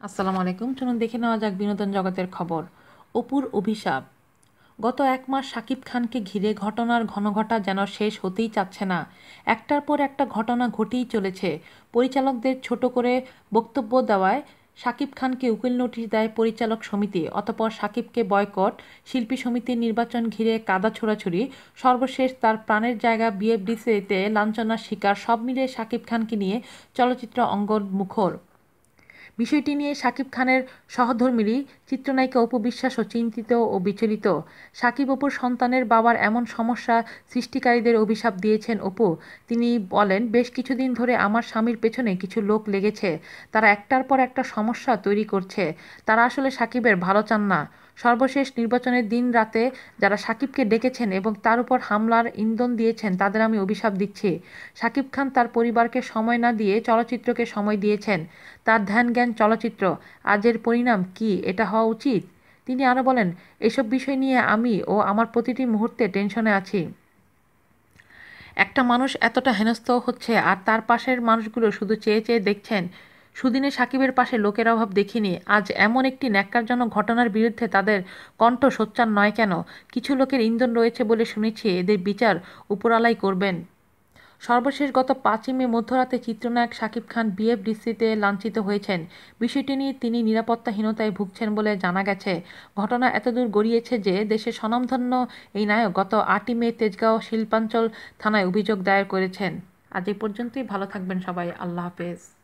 আসসালামু আলাইকুম। চলুন দেখে নেওয়া যাক বিনোদন জগতের খবর। অপুর অভিশাপ। গত এক মাস শাকিব খানকে ঘিরে ঘটনার ঘনঘটা যেন শেষ হতেই চাচ্ছে না। একটার পর একটা ঘটনা ঘটেই চলেছে। পরিচালকদের ছোট করে বক্তব্য দেওয়ায় শাকিব খানকে উকিল নোটিশ দেয় পরিচালক সমিতি, অতপর শাকিবকে বয়কট, শিল্পী সমিতির নির্বাচন ঘিরে কাদা ছোড়াছুড়ি, সর্বশেষ তার প্রাণের জায়গা বিএফডিসিতে লাঞ্ছনার শিকার, সব মিলিয়ে শাকিব খানকে নিয়ে চলচ্চিত্র অঙ্গন মুখর বিষয়টি নিয়ে সাকিব খানের সহধর্মীরই চিত্রনায়িকা অপু বিশ্বাসও চিন্তিত ও বিচলিত। সাকিব অপুর সন্তানের বাবার এমন সমস্যা সৃষ্টিকারীদের অভিশাপ দিয়েছেন অপু। তিনি বলেন, বেশ কিছুদিন ধরে আমার স্বামীর পেছনে কিছু লোক লেগেছে। তারা একটার পর একটা সমস্যা তৈরি করছে। তারা আসলে সাকিবের ভালো চান না। সর্বশেষ নির্বাচনের দিন রাতে যারা সাকিবকে ডেকেছেন এবং তার উপর হামলার ইন্ধন দিয়েছেন, তাদের আমি অভিশাপ দিচ্ছি। সাকিব খান তার পরিবারকে সময় না দিয়ে চলচ্চিত্রকে সময় দিয়েছেন। তার ধ্যান জ্ঞান চলচ্চিত্র। আজের পরিণাম কি? এটা হওয়া উচিত? তিনি আরও বলেন, এসব বিষয় নিয়ে আমি ও আমার প্রতিটি মুহূর্তে টেনশনে আছি। একটা মানুষ এতটা হেনস্থ হচ্ছে আর তার পাশের মানুষগুলো শুধু চেয়ে চেয়ে দেখছেন। সুদিনে সাকিবের পাশে লোকের অভাব দেখিনি। আজ এমন একটি ন্যাক্কারজনক ঘটনার বিরুদ্ধে তাদের কণ্ঠ সোচ্চার নয় কেন? কিছু লোকের ইন্ধন রয়েছে বলে শুনেছি, এদের বিচার উপরালাই করবেন। সর্বশেষ গত পাঁচই মে মধ্যরাতে চিত্রনায়ক শাকিব খান বিএফডিসিতে লাঞ্ছিত হয়েছেন। বিষয়টি নিয়ে তিনি নিরাপত্তাহীনতায় ভুগছেন বলে জানা গেছে। ঘটনা এতদূর গড়িয়েছে যে দেশের স্বনামধন্য এই নায়ক গত আটই মে তেজগাঁও শিল্পাঞ্চল থানায় অভিযোগ দায়ের করেছেন। আজ এই পর্যন্তই। ভালো থাকবেন সবাই। আল্লাহ হাফেজ।